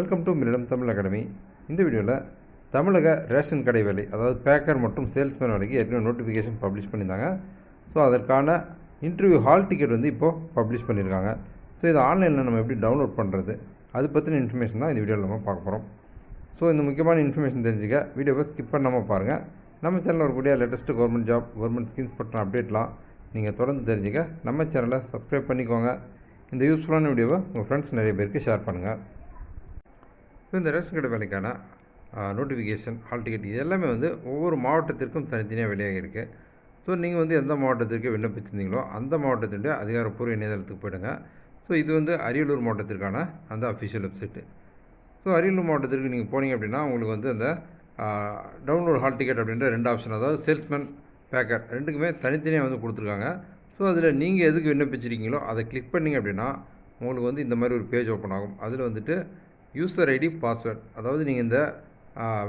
Welcome to மிரிடம் Tamil academy இந்த வீடியோவில் தமிழக ரேஷன் கடை வேலை அதாவது பேக்கர் மற்றும் சேல்ஸ்மேன் வேலைக்கு ஏற்கனவே நோட்டிஃபிகேஷன் பப்ளிஷ் பண்ணியிருந்தாங்க. ஸோ அதற்கான இன்டர்வியூ ஹால் டிக்கெட் வந்து இப்போது பப்ளிஷ் பண்ணியிருக்காங்க. ஸோ இது ஆன்லைனில் நம்ம எப்படி டவுன்லோட் பண்ணுறது அது பற்றின இன்ஃபர்மேஷன் தான் இந்த வீடியோவில் நம்ம பார்க்க போகிறோம் ஸோ இந்த முக்கியமான இன்ஃபர்மேஷன் தெரிஞ்சுக்க வீடியோவை ஸ்கிப் பண்ணாமல் பாருங்கள் நம்ம சேனலில் வரக்கூடிய latest government job government schemes பற்றின அப்டேட்லாம் நீங்கள் தொடர்ந்து தெரிஞ்சுக்க நம்ம சேனலை சப்ஸ்கிரைப் பண்ணிக்கோங்க. இந்த யூஸ்ஃபுல்லான வீடியோவை உங்கள் ஃப்ரெண்ட்ஸ் நிறைய பேருக்கு ஷேர் பண்ணுங்கள் ஸோ இந்த ரேஷன் கடை வேலைக்கான நோட்டிஃபிகேஷன் ஹால் டிக்கெட் இது எல்லாமே வந்து ஒவ்வொரு மாவட்டத்திற்கும் தனித்தனியாக வெளியாக இருக்குது ஸோ நீங்கள் வந்து எந்த மாவட்டத்திற்கு விண்ணப்பிச்சிருந்தீங்களோ அந்த மாவட்டத்தினுடைய அதிகாரப்பூர்வ இணையதளத்துக்கு போயிடுங்க. ஸோ இது வந்து அரியலூர் மாவட்டத்திற்கான அந்த அஃபிஷியல் வெப்சைட்டு ஸோ அரியலூர் மாவட்டத்திற்கு நீங்கள் போனீங்க அப்படின்னா உங்களுக்கு வந்து அந்த டவுன்லோட் ஹால் டிக்கெட் அப்படின்ற ரெண்டு ஆப்ஷன் அதாவது சேல்ஸ்மேன் பேக்கர் ரெண்டுக்குமே தனித்தனியாக வந்து கொடுத்துருக்காங்க. ஸோ அதில் நீங்கள் எதுக்கு விண்ணப்பிச்சிருக்கீங்களோ அதை கிளிக் பண்ணிங்க அப்படின்னா உங்களுக்கு வந்து இந்த மாதிரி ஒரு பேஜ் ஓப்பன் ஆகும். அதில் வந்துட்டு யூசர் ஐடி பாஸ்வேர்ட் அதாவது நீங்கள் இந்த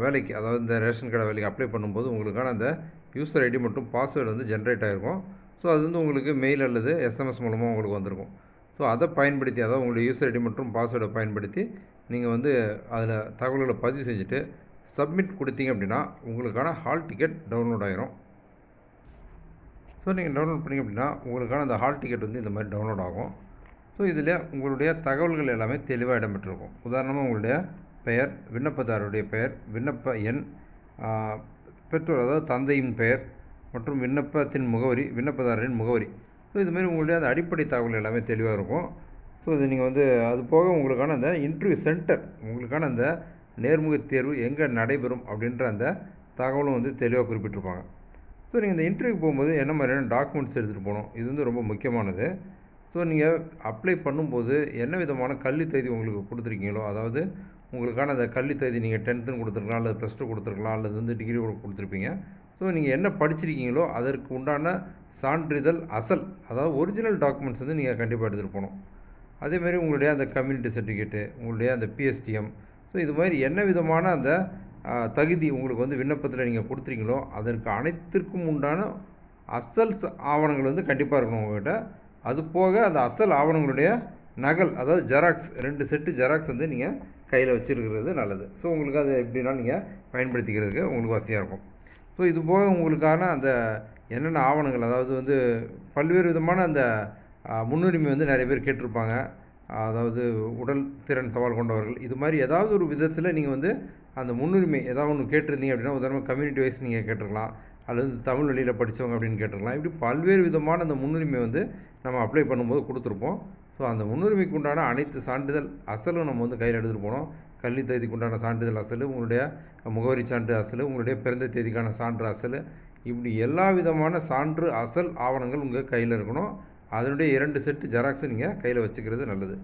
வேலைக்கு அதாவது இந்த ரேஷன் கடை வேலைக்கு அப்ளை பண்ணும்போது உங்களுக்கான அந்த யூசர் ஐடி மற்றும் பாஸ்வேர்டு வந்து ஜென்ரேட் ஆகிருக்கும் ஸோ அது வந்து உங்களுக்கு மெயில் அல்லது எஸ்எம்எஸ் மூலமாக உங்களுக்கு வந்திருக்கும். ஸோ அதை பயன்படுத்தி அதாவது உங்களுடைய யூசர் ஐடி மற்றும் பாஸ்வேர்டை பயன்படுத்தி நீங்கள் வந்து அதில் தகவல்களை பதிவு செஞ்சுட்டு சப்மிட் கொடுத்தீங்க அப்படின்னா உங்களுக்கான ஹால் டிக்கெட் டவுன்லோட் ஆகிரும் ஸோ நீங்கள் டவுன்லோட் பண்ணிங்க அப்படின்னா உங்களுக்கான அந்த ஹால் டிக்கெட் வந்து இந்த மாதிரி டவுன்லோட் ஆகும். ஸோ இதில் உங்களுடைய தகவல்கள் எல்லாமே தெளிவாக இடம்பெற்றிருக்கும். உதாரணமாக உங்களுடைய பெயர் விண்ணப்பதாரருடைய பெயர் விண்ணப்ப எண் பெற்றோர் அதாவது தந்தையின் பெயர் மற்றும் விண்ணப்பத்தின் முகவரி விண்ணப்பதாரரின் முகவரி. ஸோ இதுமாரி உங்களுடைய அந்த அடிப்படை தகவல் எல்லாமே தெளிவாக இருக்கும். ஸோ இது நீங்கள் வந்து அது போக உங்களுக்கான அந்த இன்டர்வியூ சென்டர் உங்களுக்கான அந்த நேர்முக தேர்வு எங்கே நடைபெறும் அப்படின்ற அந்த தகவலும் வந்து தெளிவாக குறிப்பிட்டிருப்பாங்க. ஸோ நீங்கள் இந்த இன்டர்வியூக்கு போகும்போது என்ன மாதிரியான டாக்குமெண்ட்ஸ் எடுத்துகிட்டு போகணும்? இது வந்து ரொம்ப முக்கியமானது. ஸோ நீங்கள் அப்ளை பண்ணும்போது என்ன விதமான கல்வி தகுதி உங்களுக்கு கொடுத்துருக்கீங்களோ அதாவது உங்களுக்கான அந்த கல்வி தகுதி நீங்கள் டென்த்துன்னு கொடுத்துருக்கலாம் அல்லது ப்ளஸ் டூ கொடுத்துருக்கலாம் அல்லது வந்து டிகிரி கொடுத்துருப்பீங்க. ஸோ நீங்கள் என்ன படிச்சிருக்கீங்களோ அதற்கு உண்டான சான்றிதழ் அசல் அதாவது ஒரிஜினல் டாக்குமெண்ட்ஸ் வந்து நீங்கள் கண்டிப்பாக எடுத்துகிட்டு போகணும். அதேமாதிரி உங்களுடைய அந்த கம்யூனிட்டி சர்டிஃபிகேட்டு உங்களுடைய அந்த பிஎஸ்டிஎம் ஸோ இது மாதிரி என்ன விதமான அந்த தகுதி உங்களுக்கு வந்து விண்ணப்பத்தில் நீங்கள் கொடுத்துருக்கீங்களோ அதற்கு அனைத்திற்கும் உண்டான அசல் ஆவணங்கள் வந்து கண்டிப்பாக இருக்கணும் உங்கள்கிட்ட அது போக அந்த அசல் ஆவணங்களுடைய நகல் அதாவது ஜெராக்ஸ் ரெண்டு செட்டு ஜெராக்ஸ் வந்து நீங்கள் கையில் வச்சுருக்கிறது நல்லது. ஸோ உங்களுக்கு அது எப்படின்னா நீங்கள் பயன்படுத்திக்கிறதுக்கு உங்களுக்கு வசதியாக இருக்கும். ஸோ இது போக உங்களுக்கான அந்த என்னென்ன ஆவணங்கள் அதாவது வந்து பல்வேறு விதமான அந்த முன்னுரிமை வந்து நிறைய பேர் கேட்டிருப்பாங்க. அதாவது உடல் திறன் சவால் கொண்டவர்கள். இது மாதிரி ஏதாவது ஒரு விதத்தில் நீங்கள் வந்து அந்த முன்னுரிமை ஏதாவது ஒன்று கேட்டிருந்தீங்க அப்படின்னா உதாரணமாக கம்யூனிட்டி வைஸ் நீங்கள் கேட்டிருக்கலாம். அல்லது தமிழ் வழியில் படித்தவங்க அப்படின்னு கேட்டிருக்கலாம். இப்படி பல்வேறு விதமான அந்த முன்னுரிமை வந்து நம்ம அப்ளை பண்ணும்போது கொடுத்துருப்போம். ஸோ அந்த முன்னுரிமைக்கு உண்டான அனைத்து சான்றிதழ் அசலும் நம்ம வந்து கையில் எடுத்துகிட்டு போனோம். கல்வி தேதிக்கு உண்டான சான்றிதழ் அசல் உங்களுடைய முகவரி சான்று அசல் உங்களுடைய பிறந்த தேதிக்கான சான்று அசல். இப்படி எல்லா விதமான சான்று அசல் ஆவணங்கள் உங்கள் கையில் இருக்கணும். அதனுடைய இரண்டு செட்டு ஜெராக்ஸை நீங்கள் கையில் வச்சுக்கிறது நல்லது.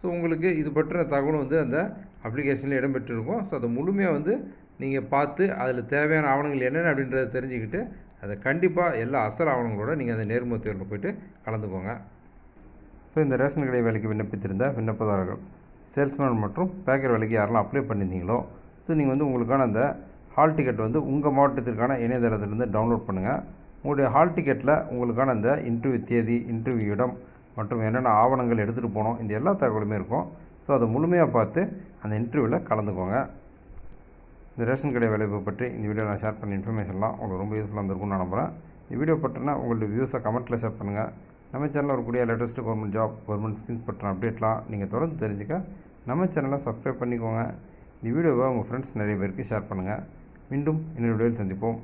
ஸோ உங்களுக்கு இது பற்றின தகவலும் வந்து அந்த அப்ளிகேஷனில் இடம்பெற்றிருக்கும். ஸோ அதை முழுமையாக வந்து நீங்கள் பார்த்து அதில் தேவையான ஆவணங்கள் என்னென்ன அப்படின்றத தெரிஞ்சுக்கிட்டு அதை கண்டிப்பாக எல்லா அசல் ஆவணங்களோட நீங்கள் அந்த நேர்முக தேர்வில் போயிட்டு கலந்துக்கோங்க. ஸோ இந்த ரேஷன் கடை வேலைக்கு விண்ணப்பித்திருந்த விண்ணப்பதாரர்கள் சேல்ஸ்மேன் மற்றும் பேக்கர் வேலைக்கு யாரெல்லாம் அப்ளை பண்ணியிருந்தீங்களோ ஸோ நீங்கள் வந்து உங்களுக்கான அந்த ஹால் டிக்கெட் வந்து உங்கள் மாவட்டத்திற்கான இணையதளத்திலேருந்து டவுன்லோட் பண்ணுங்கள் உங்களுடைய ஹால் டிக்கெட்டில் உங்களுக்கான அந்த இன்டர்வியூ தேதி இன்டர்வியூ இடம் மற்றும் என்னென்ன ஆவணங்கள் எடுத்துகிட்டு போகணும் இந்த எல்லா தகவலுமே இருக்கும். ஸோ அதை முழுமையாக பார்த்து அந்த இன்டர்வியூவில் கலந்துக்கோங்க. இந்த ரேஷன் கடை வேலையை பற்றி இந்த வீடியோ நான் ஷேர் பண்ண இன்ஃபர்மேஷன்லாம் உங்களுக்கு ரொம்ப யூஸ்ஃபுல்லாக இருந்திருக்கும்னு நம்புகிறேன் இந்த வீடியோ பற்றினா உங்களுடைய வியூஸை கமெண்ட்டில் ஷேர் பண்ணுங்கள் நம்ம சேனலில் வரக்கூடிய latest government job government schemes பற்றின அப்டேட்லாம் நீங்கள் தொடர்ந்து தெரிஞ்சுக்க நம்ம சேனலை சப்ஸ்கிரைப் பண்ணிக்கோங்க. இந்த வீடியோவை உங்கள் ஃப்ரெண்ட்ஸ் நிறைய பேருக்கு ஷேர் பண்ணுங்கள் மீண்டும் இன்னொரு வீடியோவில் சந்திப்போம்.